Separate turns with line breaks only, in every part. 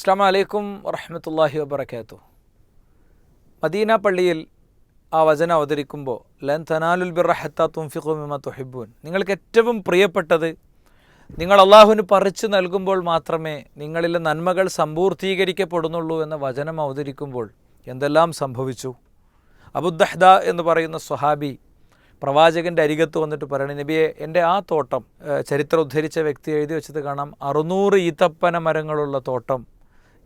അസ്സാം വലൈക്കും വറഹമത്തല്ലാഹി വബർക്കാത്തു മദീന പള്ളിയിൽ ആ വചനം അവതരിക്കുമ്പോൾ ലൻ തനാലുൽ ബിറഹത്ത തുംഫിഖുമിമ തുഹിബൂൻ നിങ്ങൾക്ക് ഏറ്റവും പ്രിയപ്പെട്ടത് നിങ്ങൾ അള്ളാഹുവിന് പറിച്ചു നൽകുമ്പോൾ മാത്രമേ നിങ്ങളിലെ നന്മകൾ സമ്പൂർത്തീകരിക്കപ്പെടുന്നുള്ളൂ എന്ന വചനം അവതരിക്കുമ്പോൾ എന്തെല്ലാം സംഭവിച്ചു? അബുദ്ദഹ്ദ എന്ന് പറയുന്ന സ്വഹാബി പ്രവാചകന്റെ അരികത്ത് വന്നിട്ട് പറയണ നബിയെ എന്റെ ആ തോട്ടം ചരിത്രം ഉദ്ധരിച്ച വ്യക്തി എഴുതി വെച്ചത് കാണാം. അറുന്നൂറ് ഈത്തപ്പന മരങ്ങളുള്ള തോട്ടം.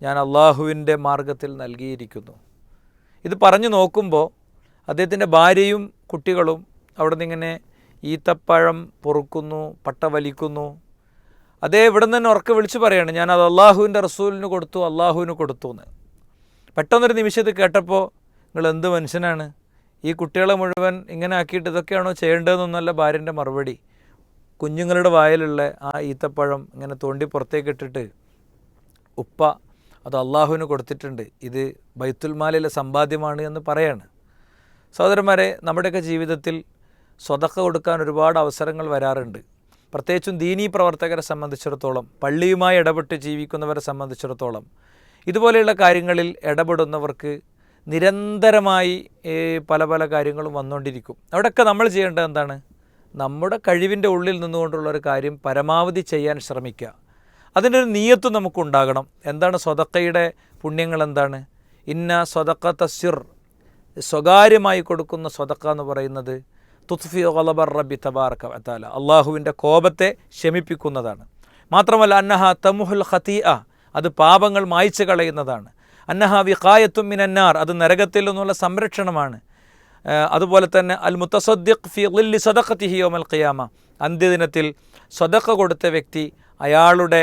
ഞാൻ അള്ളാഹുവിന്റെ മാർഗത്തിൽ നൽകിയിരിക്കുന്നു. ഇത് പറഞ്ഞു നോക്കുമ്പോൾ അദ്ദേഹത്തിന്റെ ഭാര്യയും കുട്ടികളും അവിടെ നിന്ന് ഇങ്ങനെ ഈത്തപ്പഴം പൊറുക്കുന്നു പട്ട വലിക്കുന്നു. അതേ ഇവിടെ നിന്ന് തന്നെ ഉറക്കെ വിളിച്ച് പറയാണ് ഞാൻ അത് അള്ളാഹുവിന്റെ റസൂലിന് കൊടുത്തു അള്ളാഹുവിന് കൊടുത്തു എന്ന്. പെട്ടെന്നൊരു നിമിഷത്തിൽ കേട്ടപ്പോൾ നിങ്ങൾ എന്ത് മനുഷ്യനാണ്? ഈ കുട്ടികളെ മുഴുവൻ ഇങ്ങനെ ആക്കിയിട്ട് ഇതൊക്കെയാണോ ചെയ്യേണ്ടതെന്നൊന്നല്ല ഭാര്യന്റെ മറുപടി. കുഞ്ഞുങ്ങളുടെ വായിലുള്ള ആ ഈത്തപ്പഴം ഇങ്ങനെ തോണ്ടി പുറത്തേക്കിട്ടിട്ട് ഉപ്പ അത് അള്ളാഹുവിന് കൊടുത്തിട്ടുണ്ട്. ഇത് ബൈത്തുൽമാലിലെ സമ്പാദ്യമാണ് എന്ന് പറയാണ്. സഹോദരന്മാരെ നമ്മുടെയൊക്കെ ജീവിതത്തിൽ സ്വതക്ക കൊടുക്കാൻ ഒരുപാട് അവസരങ്ങൾ വരാറുണ്ട്. പ്രത്യേകിച്ചും ദീനീ പ്രവർത്തകരെ സംബന്ധിച്ചിടത്തോളം പള്ളിയുമായി ഇടപെട്ട് ജീവിക്കുന്നവരെ സംബന്ധിച്ചിടത്തോളം ഇതുപോലെയുള്ള കാര്യങ്ങളിൽ ഇടപെടുന്നവർക്ക് നിരന്തരമായി പല പല കാര്യങ്ങളും വന്നുകൊണ്ടിരിക്കും. അവിടെയൊക്കെ നമ്മൾ ചെയ്യേണ്ടത് എന്താണ്? നമ്മുടെ കഴിവിന്റെ ഉള്ളിൽ നിന്നുകൊണ്ടുള്ള ഒരു കാര്യം പരമാവധി ചെയ്യാൻ ശ്രമിക്കുക. അതിന്റെ ഒരു നീയത്ത് നമുക്കുണ്ടാകണം. എന്താണ് സ്വതക്കയുടെ പുണ്യങ്ങൾ എന്താണ്? ഇന്ന സ്വതക്ക തസ്സിർ സ്വകാര്യമായി കൊടുക്കുന്ന സ്വതക്ക എന്ന് പറയുന്നത് തുത്ഫി ഒലബർ റബി തബാർക്ക എത്താല അള്ളാഹുവിന്റെ കോപത്തെ ശമിപ്പിക്കുന്നതാണ്. മാത്രമല്ല അന്നഹ തമുഹുൽ ഖതീ അത് പാപങ്ങൾ മായ്ച്ചു കളയുന്നതാണ്. അന്നഹ വിഖായത്തും മിനന്നാർ അത് നരകത്തിൽ നിന്നുള്ള സംരക്ഷണമാണ്. അതുപോലെ തന്നെ അൽ മുത്തസദ്ദിഖ് ഫി ളില്ലി സദഖത്തിഹി യോമൽ ഖിയാമ അന്ത്യദിനത്തിൽ സ്വതക്ക കൊടുത്ത വ്യക്തി അയാളുടെ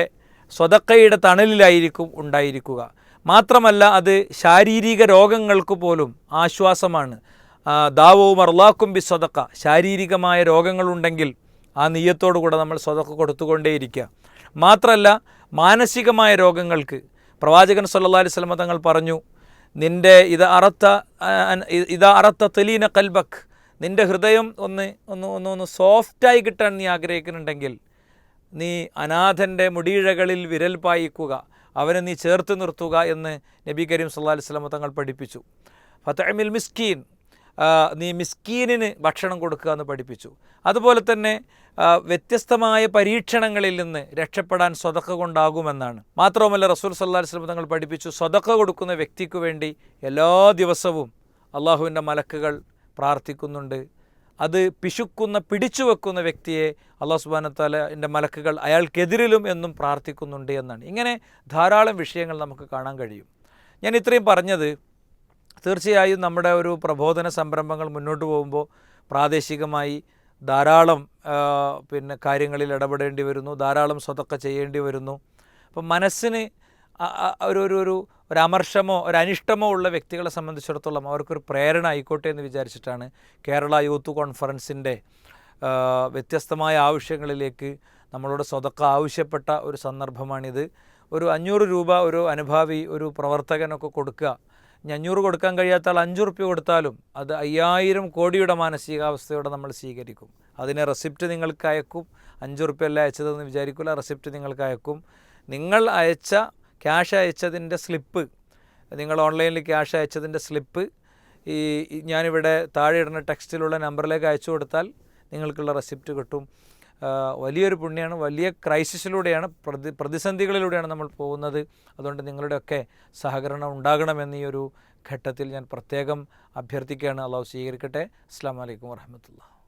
സ്വതക്കയുടെ തണലിലായിരിക്കും ഉണ്ടായിരിക്കുക. മാത്രമല്ല അത് ശാരീരിക രോഗങ്ങൾക്ക് പോലും ആശ്വാസമാണ്. ദാവവും അർലാക്കും ബി സ്വതക്ക. ശാരീരികമായ രോഗങ്ങളുണ്ടെങ്കിൽ ആ നീയത്തോടു കൂടെ നമ്മൾ സ്വതക്ക കൊടുത്തുകൊണ്ടേയിരിക്കുക. മാത്രമല്ല മാനസികമായ രോഗങ്ങൾക്ക്. പ്രവാചകൻ സല്ലല്ലാഹു അലൈഹി വസല്ലം തങ്ങൾ പറഞ്ഞു നിന്റെ ഇത് അറത്ത ഇത് അറത്ത തെലീന കൽബക്ക്. നിന്റെ ഹൃദയം ഒന്ന് ഒന്ന് ഒന്ന് ഒന്ന് സോഫ്റ്റായി കിട്ടാൻ നീ ആഗ്രഹിക്കുന്നുണ്ടെങ്കിൽ നീ അനാഥന്റെ മുടിയിഴകളിൽ വിരൽ പായിക്കുക അവനെ നീ ചേർത്ത് നിർത്തുക എന്ന് നബി കരീം സല്ലാ അലൈഹി വസല്ലം തങ്ങൾ പഠിപ്പിച്ചു. ഫത്തമിൽ മിസ്കീൻ നീ മിസ്കീനിന് ഭക്ഷണം കൊടുക്കുക എന്ന് പഠിപ്പിച്ചു. അതുപോലെ തന്നെ വ്യത്യസ്തമായ പരീക്ഷണങ്ങളിൽ നിന്ന് രക്ഷപ്പെടാൻ സ്വതക്ക കൊണ്ടാകുമെന്നാണ്. മാത്രവുമല്ല റസൂൽ സല്ലാ വസല്ലം തങ്ങൾ പഠിപ്പിച്ചു സ്വതക്ക കൊടുക്കുന്ന വ്യക്തിക്ക് വേണ്ടി എല്ലാ ദിവസവും അള്ളാഹുവിന്റെ മലക്കുകൾ പ്രാർത്ഥിക്കുന്നുണ്ട്. അത് പിശുക്കുന്ന പിടിച്ചു വെക്കുന്ന വ്യക്തിയെ അള്ളാഹു സുബാനത്താല എന്റെ മലക്കുകൾ അയാൾക്കെതിരിലും എന്നും പ്രാർത്ഥിക്കുന്നുണ്ട് എന്നാണ്. ഇങ്ങനെ ധാരാളം വിഷയങ്ങൾ നമുക്ക് കാണാൻ കഴിയും. ഞാൻ ഇത്രയും പറഞ്ഞത് തീർച്ചയായും നമ്മുടെ ഒരു പ്രബോധന സംരംഭങ്ങൾ മുന്നോട്ട് പോകുമ്പോൾ പ്രാദേശികമായി ധാരാളം പിന്നെ കാര്യങ്ങളിൽ ഇടപെടേണ്ടി വരുന്നു ധാരാളം സ്വതൊക്കെ ചെയ്യേണ്ടി വരുന്നു. അപ്പം മനസ്സിന് ഒരു ഒരു ഒരു ഒരു അമർഷമോ ഒരു അനിഷ്ടമോ ഉള്ള വ്യക്തികളെ സംബന്ധിച്ചിടത്തോളം അവർക്കൊരു പ്രേരണ ആയിക്കോട്ടെ എന്ന് വിചാരിച്ചിട്ടാണ് കേരള യൂത്ത് കോൺഫറൻസിന്റെ വ്യത്യസ്തമായ ആവശ്യങ്ങളിലേക്ക് നമ്മളോട് സ്വതക്ക ആവശ്യപ്പെട്ട ഒരു സന്ദർഭമാണിത്. ഒരു അഞ്ഞൂറ് രൂപ ഒരു അനുഭാവി ഒരു പ്രവർത്തകനൊക്കെ കൊടുക്കുക. ഇനി അഞ്ഞൂറ് കൊടുക്കാൻ കഴിയാത്ത ആൾ അഞ്ച് റുപ്യ കൊടുത്താലും അത് അയ്യായിരം കോടിയുടെ മാനസികാവസ്ഥയോടെ നമ്മൾ സ്വീകരിക്കും. അതിനെ റെസിപ്റ്റ് നിങ്ങൾക്ക് അയക്കും. അഞ്ച് റുപ്യ അല്ല അയച്ചതെന്ന് വിചാരിക്കില്ല റെസിപ്റ്റ് നിങ്ങൾക്ക് അയക്കും. നിങ്ങൾ അയച്ച ക്യാഷ് അയച്ചതിന്റെ സ്ലിപ്പ് നിങ്ങൾ ഓൺലൈനിൽ ക്യാഷ് അയച്ചതിന്റെ സ്ലിപ്പ് ഈ ഞാനിവിടെ താഴെ ഇടുന്ന ടെക്സ്റ്റിലുള്ള നമ്പറിലേക്ക് അയച്ചു കൊടുത്താൽ നിങ്ങൾക്കുള്ള റെസിപ്റ്റ് കിട്ടും. വലിയൊരു പുണ്യമാണ് വലിയ ക്രൈസിസിലൂടെയാണ് പ്രതി പ്രതിസന്ധികളിലൂടെയാണ് നമ്മൾ പോകുന്നത്. അതുകൊണ്ട് നിങ്ങളുടെയൊക്കെ സഹകരണം ഉണ്ടാകണമെന്ന് ഈ ഒരു ഘട്ടത്തിൽ ഞാൻ പ്രത്യേകം അഭ്യർത്ഥിക്കുകയാണ്. അള്ളാഹു സ്വീകരിക്കട്ടെ. അസ്സാം വലൈക്കും വർഹമത്തുള്ള